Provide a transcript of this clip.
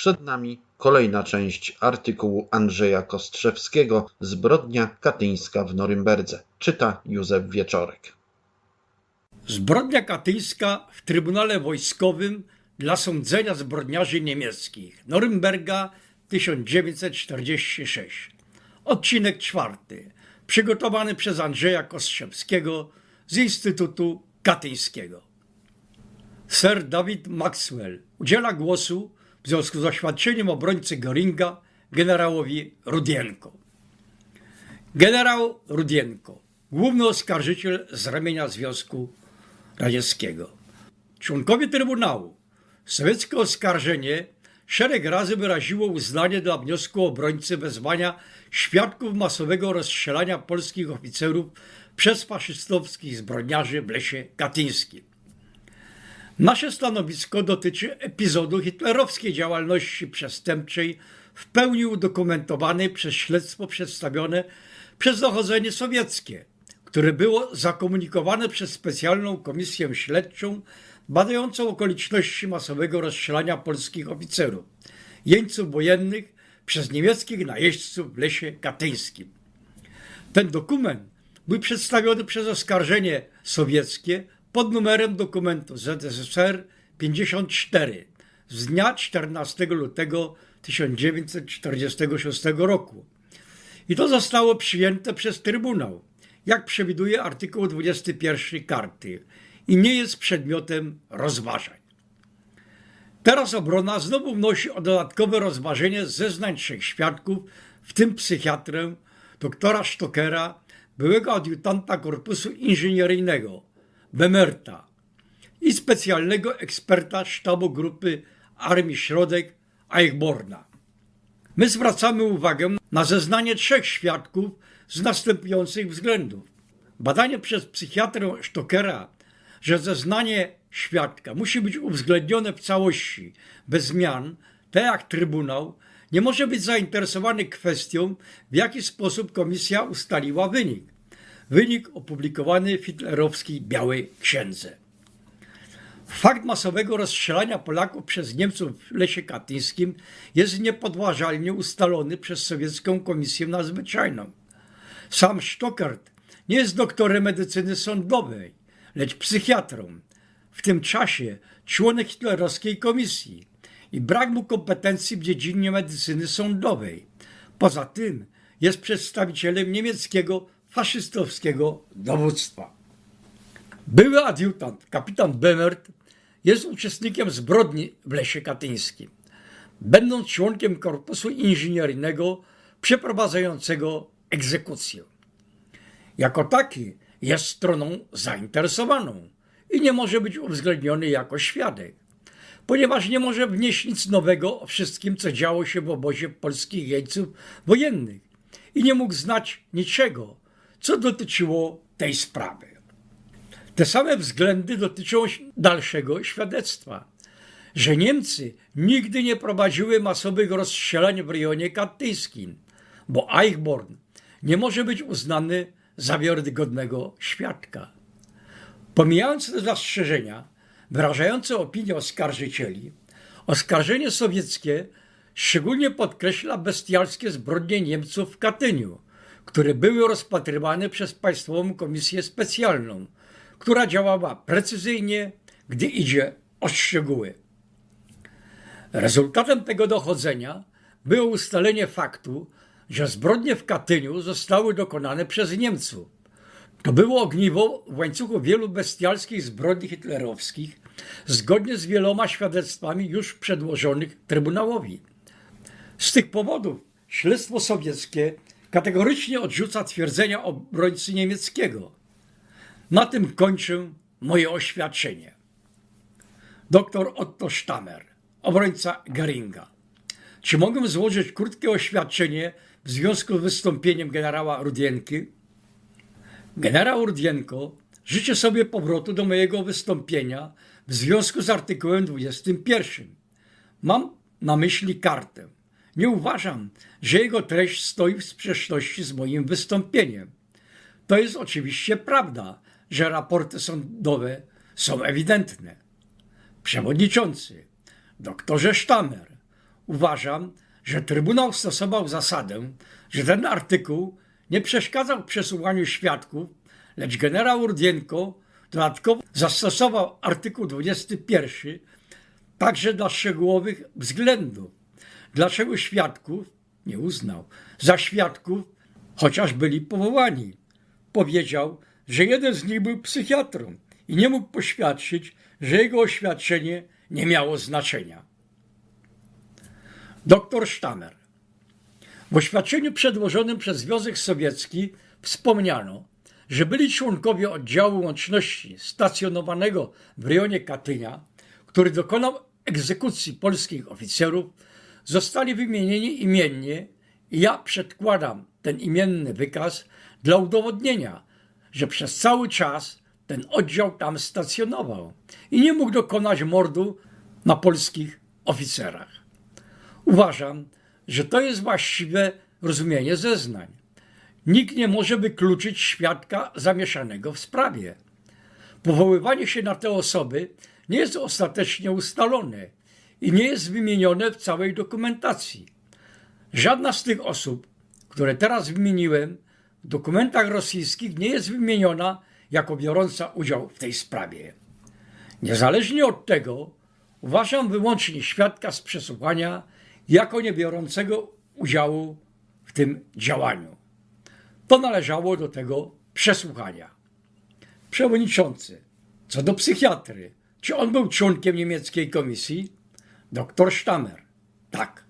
Przed nami kolejna część artykułu Andrzeja Kostrzewskiego Zbrodnia katyńska w Norymberdze. Czyta Józef Wieczorek. Zbrodnia katyńska w Trybunale Wojskowym dla sądzenia zbrodniarzy niemieckich Norymberga 1946. Odcinek czwarty. Przygotowany przez Andrzeja Kostrzewskiego z Instytutu Katyńskiego. Sir David Maxwell udziela głosu w związku z oświadczeniem obrońcy Göringa generałowi Rudienko. Generał Rudienko, główny oskarżyciel z ramienia Związku Radzieckiego. Członkowie Trybunału sowieckie oskarżenie szereg razy wyraziło uznanie dla wniosku obrońcy wezwania świadków masowego rozstrzelania polskich oficerów przez faszystowskich zbrodniarzy w lesie katyńskim. Nasze stanowisko dotyczy epizodu hitlerowskiej działalności przestępczej w pełni udokumentowanej przez śledztwo przedstawione przez dochodzenie sowieckie, które było zakomunikowane przez specjalną komisję śledczą badającą okoliczności masowego rozstrzelania polskich oficerów, jeńców wojennych przez niemieckich najeźdźców w lesie katyńskim. Ten dokument był przedstawiony przez oskarżenie sowieckie pod numerem dokumentu ZSSR 54 z dnia 14 lutego 1946 roku. I to zostało przyjęte przez Trybunał, jak przewiduje artykuł 21 karty i nie jest przedmiotem rozważań. Teraz obrona znowu wnosi o dodatkowe rozważenie zeznań trzech świadków, w tym psychiatrę, doktora Stockera, byłego adiutanta Korpusu Inżynieryjnego, Bemerta i specjalnego eksperta sztabu grupy Armii Środek Eichborna. My zwracamy uwagę na zeznanie trzech świadków z następujących względów. Badanie przez psychiatrę Stockera, że zeznanie świadka musi być uwzględnione w całości, bez zmian, tak jak Trybunał, nie może być zainteresowany kwestią, w jaki sposób komisja ustaliła wynik. Wynik opublikowany w hitlerowskiej Białej Księdze. Fakt masowego rozstrzelania Polaków przez Niemców w lesie katyńskim jest niepodważalnie ustalony przez sowiecką komisję nadzwyczajną. Sam Stockert nie jest doktorem medycyny sądowej, lecz psychiatrą, w tym czasie członek hitlerowskiej komisji i brak mu kompetencji w dziedzinie medycyny sądowej. Poza tym jest przedstawicielem niemieckiego faszystowskiego dowództwa. Były adiutant, kapitan Bemert, jest uczestnikiem zbrodni w lesie katyńskim, będąc członkiem korpusu inżynieryjnego przeprowadzającego egzekucję. Jako taki jest stroną zainteresowaną i nie może być uwzględniony jako świadek, ponieważ nie może wnieść nic nowego o wszystkim, co działo się w obozie polskich jeńców wojennych i nie mógł znać niczego, co dotyczyło tej sprawy. Te same względy dotyczą dalszego świadectwa, że Niemcy nigdy nie prowadziły masowych rozstrzelań w rejonie katyńskim, bo Eichborn nie może być uznany za wiarygodnego świadka. Pomijając te zastrzeżenia, wyrażające opinię oskarżycieli, oskarżenie sowieckie szczególnie podkreśla bestialskie zbrodnie Niemców w Katyniu, które były rozpatrywane przez Państwową Komisję Specjalną, która działała precyzyjnie, gdy idzie o szczegóły. Rezultatem tego dochodzenia było ustalenie faktu, że zbrodnie w Katyniu zostały dokonane przez Niemców. To było ogniwo w łańcuchu wielu bestialskich zbrodni hitlerowskich, zgodnie z wieloma świadectwami już przedłożonych Trybunałowi. Z tych powodów śledztwo sowieckie kategorycznie odrzuca twierdzenia obrońcy niemieckiego. Na tym kończę moje oświadczenie. Dr Otto Stammer, obrońca Geringa. Czy mogę złożyć krótkie oświadczenie w związku z wystąpieniem generała Rudienki? Generał Rudienko życzę sobie powrotu do mojego wystąpienia w związku z artykułem 21. Mam na myśli kartę. Nie uważam, że jego treść stoi w sprzeczności z moim wystąpieniem. To jest oczywiście prawda, że raporty sądowe są ewidentne. Przewodniczący, doktorze Sztamer, uważam, że Trybunał stosował zasadę, że ten artykuł nie przeszkadzał przesłuchaniu świadków, lecz generał Rudienko dodatkowo zastosował artykuł 21 także dla szczegółowych względów. Dlaczego świadków nie uznał za świadków, chociaż byli powołani? Powiedział, że jeden z nich był psychiatrą i nie mógł poświadczyć, że jego oświadczenie nie miało znaczenia. Doktor Sztamer. W oświadczeniu przedłożonym przez Związek Sowiecki wspomniano, że byli członkowie oddziału łączności stacjonowanego w rejonie Katynia, który dokonał egzekucji polskich oficerów, zostali wymienieni imiennie i ja przedkładam ten imienny wykaz dla udowodnienia, że przez cały czas ten oddział tam stacjonował i nie mógł dokonać mordu na polskich oficerach. Uważam, że to jest właściwe rozumienie zeznań. Nikt nie może wykluczyć świadka zamieszanego w sprawie. Powoływanie się na te osoby nie jest ostatecznie ustalone i nie jest wymienione w całej dokumentacji. Żadna z tych osób, które teraz wymieniłem, w dokumentach rosyjskich nie jest wymieniona jako biorąca udział w tej sprawie. Niezależnie od tego, uważam wyłącznie świadka z przesłuchania jako niebiorącego udziału w tym działaniu. To należało do tego przesłuchania. Przewodniczący, co do psychiatry, czy on był członkiem niemieckiej komisji? Doktor Stammer. Tak.